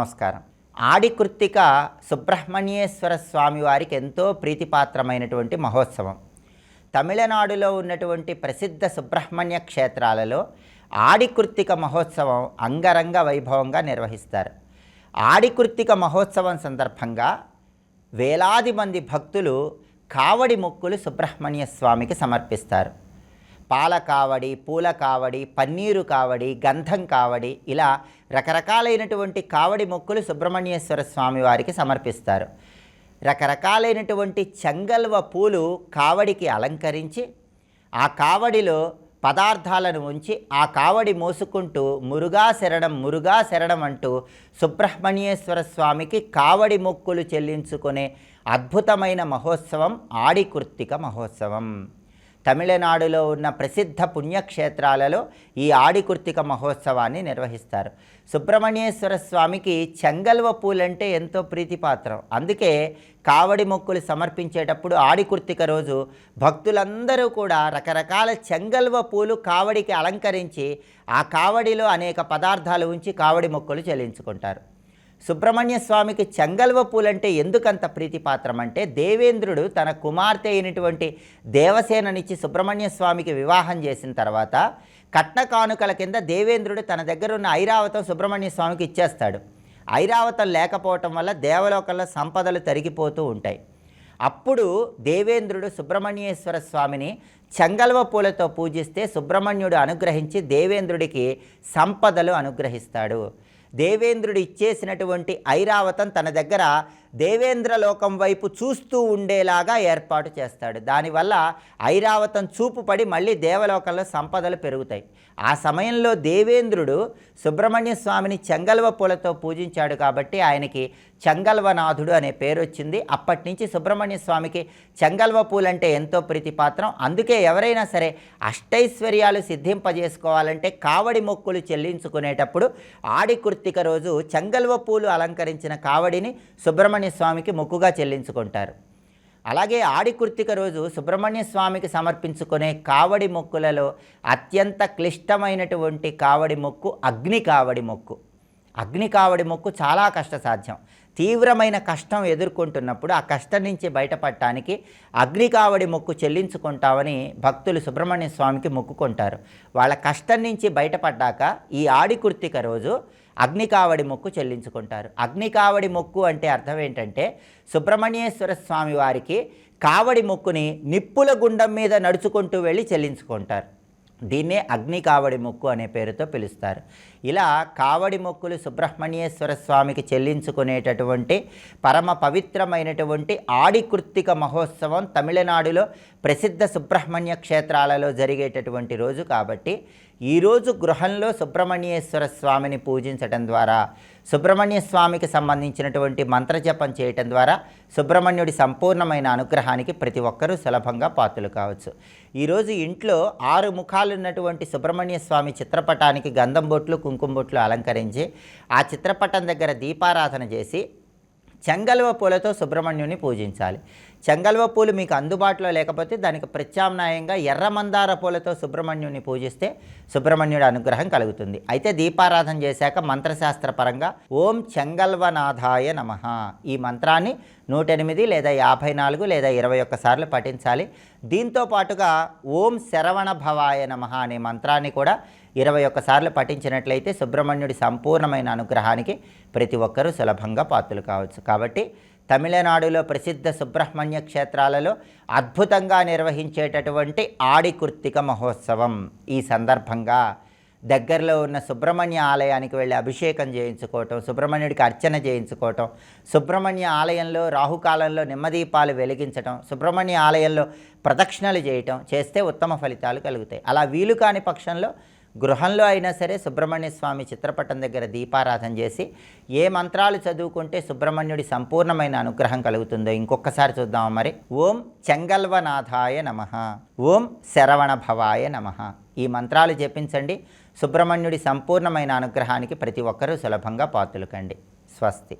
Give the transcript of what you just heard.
నమస్కారం. ఆడికృత్తిక సుబ్రహ్మణ్యేశ్వర స్వామి వారికి ఎంతో ప్రీతిపాత్రమైనటువంటి మహోత్సవం. తమిళనాడులో ఉన్నటువంటి ప్రసిద్ధ సుబ్రహ్మణ్య క్షేత్రాలలో ఆడికృత్తిక మహోత్సవం అంగరంగ వైభవంగా నిర్వహిస్తారు. ఆడికృత్తిక మహోత్సవం సందర్భంగా వేలాది మంది భక్తులు కావడి మొక్కులు సుబ్రహ్మణ్య స్వామికి సమర్పిస్తారు. పాల కావడి పూల కావడి పన్నీరు కావడి గంధం కావడి ఇలా రకరకాలైనటువంటి కావడి మొక్కులు సుబ్రహ్మణ్యేశ్వర స్వామి వారికి సమర్పిస్తారు. రకరకాలైనటువంటి చెంగల్వ పూలు కావడికి అలంకరించి ఆ కావడిలో పదార్థాలను ఉంచి ఆ కావడి మోసుకుంటూ మురుగా శరణం మురుగా శరణం అంటూ సుబ్రహ్మణ్యేశ్వర స్వామికి కావడి మొక్కులు చెల్లించుకునే అద్భుతమైన మహోత్సవం ఆడికృత్తిక మహోత్సవం. తమిళనాడులో ఉన్న ప్రసిద్ధ పుణ్యక్షేత్రాలలో ఈ ఆడికుర్తిక మహోత్సవాన్ని నిర్వహిస్తారు. సుబ్రహ్మణ్యేశ్వర స్వామికి చెంగల్వ పూలంటే ఎంతో ప్రీతిపాత్రం. అందుకే కావడి మొక్కులు సమర్పించేటప్పుడు ఆడికుర్తిక రోజు భక్తులందరూ కూడా రకరకాల చెంగల్వ పూలు కావడికి అలంకరించి ఆ కావడిలో అనేక పదార్థాలు ఉంచి కావడి మొక్కులు చెల్లించుకుంటారు. సుబ్రహ్మణ్య స్వామికి చెంగల్వ పూలంటే ఎందుకంత ప్రీతిపాత్రం అంటే దేవేంద్రుడు తన కుమార్తె అయినటువంటి దేవసేననిచ్చి సుబ్రహ్మణ్య స్వామికి వివాహం చేసిన తర్వాత కట్న కానుకల కింద దేవేంద్రుడు తన దగ్గర ఉన్న ఐరావతం సుబ్రహ్మణ్య స్వామికి ఇచ్చేస్తాడు. ఐరావతం లేకపోవటం వల్ల దేవలోకంలో సంపదలు తరిగిపోతూ ఉంటాయి. అప్పుడు దేవేంద్రుడు సుబ్రహ్మణ్యేశ్వర స్వామిని చెంగల్వ పూలతో పూజిస్తే సుబ్రహ్మణ్యుడు అనుగ్రహించి దేవేంద్రుడికి సంపదలు అనుగ్రహిస్తాడు. దేవేంద్రుడు ఇచ్చేసినటువంటి ఐరావతం తన దగ్గర దేవేంద్రలోకం వైపు చూస్తూ ఉండేలాగా ఏర్పాటు చేస్తాడు. దానివల్ల ఐరావతం చూపు పడి మళ్ళీ దేవలోకంలో సంపదలు పెరుగుతాయి. ఆ సమయంలో దేవేంద్రుడు సుబ్రహ్మణ్య స్వామిని చెంగల్వ పూలతో పూజించాడు కాబట్టి ఆయనకి చెంగల్వనాథుడు అనే పేరు వచ్చింది. అప్పటి నుంచి సుబ్రహ్మణ్య స్వామికి చెంగల్వ పూలంటే ఎంతో ప్రీతిపాత్రం. అందుకే ఎవరైనా సరే అష్టైశ్వర్యాలు సిద్ధింపజేసుకోవాలంటే కావడి మొక్కులు చెల్లించుకునేటప్పుడు ఆడికృత్తిక రోజు చెంగల్వ పూలు అలంకరించిన కావడిని సుబ్రహ్మణ్య స్వామికి మొక్కుగా చెల్లించుకుంటారు. అలాగే ఆడి కృత్తిక రోజు సుబ్రహ్మణ్య స్వామికి సమర్పించుకునే కావడి మొక్కులలో అత్యంత క్లిష్టమైనటువంటి కావడి మొక్కు అగ్ని కావడి మొక్కు. అగ్ని కావడి మొక్కు చాలా కష్టసాధ్యం. తీవ్రమైన కష్టం ఎదుర్కొంటున్నప్పుడు ఆ కష్టం నుంచి బయటపడటానికి అగ్ని కావడి మొక్కు చెల్లించుకుంటామని భక్తులు సుబ్రహ్మణ్య స్వామికి మొక్కుకుంటారు. వాళ్ళ కష్టం నుంచి బయటపడ్డాక ఈ ఆడికృత్తిక రోజు అగ్నికావడి మొక్కు చెల్లించుకుంటారు. అగ్నికావడి మొక్కు అంటే అర్థం ఏంటంటే సుబ్రహ్మణ్యేశ్వర స్వామి వారికి కావడి మొక్కుని నిప్పుల గుండం మీద నడుచుకుంటూ వెళ్ళి చెల్లించుకుంటారు. దీన్నే అగ్ని కావడి మొక్కు అనే పేరుతో పిలుస్తారు. ఇలా కావడి మొక్కులు సుబ్రహ్మణ్యేశ్వర స్వామికి చెల్లించుకునేటటువంటి పరమ పవిత్రమైనటువంటి ఆడికృత్తిక మహోత్సవం తమిళనాడులో ప్రసిద్ధ సుబ్రహ్మణ్య క్షేత్రాలలో జరిగేటటువంటి రోజు కాబట్టి ఈరోజు గృహంలో సుబ్రహ్మణ్యేశ్వర స్వామిని పూజించటం ద్వారా సుబ్రహ్మణ్య స్వామికి సంబంధించినటువంటి మంత్రజపం చేయటం ద్వారా సుబ్రహ్మణ్యుడి సంపూర్ణమైన అనుగ్రహానికి ప్రతి ఒక్కరూ సులభంగా పాత్రలు కావచ్చు. ఈరోజు ఇంట్లో ఆరు ముఖాలు ఉన్నటువంటి సుబ్రహ్మణ్య స్వామి చిత్రపటానికి గంధం బొట్లు కుంకుమ బొట్లు అలంకరించి ఆ చిత్రపటం దగ్గర దీపారాధన చేసి చెంగల్వ పూలతో సుబ్రహ్మణ్యుని పూజించాలి. చెంగల్వ పూలు మీకు అందుబాటులో లేకపోతే దానికి ప్రత్యామ్నాయంగా ఎర్ర మందార పూలతో సుబ్రహ్మణ్యుని పూజిస్తే సుబ్రహ్మణ్యుడి అనుగ్రహం కలుగుతుంది. అయితే దీపారాధన చేశాక మంత్రశాస్త్ర పరంగా ఓం చెంగల్వనాథాయ నమ. ఈ మంత్రాన్ని నూట ఎనిమిది లేదా యాభై నాలుగు లేదా ఇరవై ఒక్కసార్లు పఠించాలి. దీంతో పాటుగా ఓం శరవణ భవాయ నమ అనే మంత్రాన్ని కూడా ఇరవై ఒక్కసార్లు పఠించినట్లయితే సుబ్రహ్మణ్యుడి సంపూర్ణమైన అనుగ్రహానికి ప్రతి ఒక్కరూ సులభంగా పాత్రలు కావచ్చు. కాబట్టి తమిళనాడులో ప్రసిద్ధ సుబ్రహ్మణ్య క్షేత్రాలలో అద్భుతంగా నిర్వహించేటటువంటి ఆడికృత్తిక మహోత్సవం ఈ సందర్భంగా దగ్గరలో ఉన్న సుబ్రహ్మణ్య ఆలయానికి వెళ్ళి అభిషేకం చేయించుకోవటం సుబ్రహ్మణ్యుడికి అర్చన చేయించుకోవటం సుబ్రహ్మణ్య ఆలయంలో రాహుకాలంలో నిమ్మదీపాలు వెలిగించటం సుబ్రహ్మణ్య ఆలయంలో ప్రదక్షిణలు చేయటం చేస్తే ఉత్తమ ఫలితాలు కలుగుతాయి. అలా వీలు కాని పక్షంలో గృహంలో అయినా సరే సుబ్రహ్మణ్య స్వామి చిత్రపటం దగ్గర దీపారాధన చేసి ఏ మంత్రాలు చదువుకుంటే సుబ్రహ్మణ్యుడి సంపూర్ణమైన అనుగ్రహం కలుగుతుందో ఇంకొకసారి చూద్దాం మరి. ఓం చెంగల్వనాథాయ నమ. ఓం శరవణ భవాయ నమ. ఈ మంత్రాలు జపించండి. సుబ్రహ్మణ్యుడి సంపూర్ణమైన అనుగ్రహానికి ప్రతి ఒక్కరూ సులభంగా పాతులకండి స్వస్తి.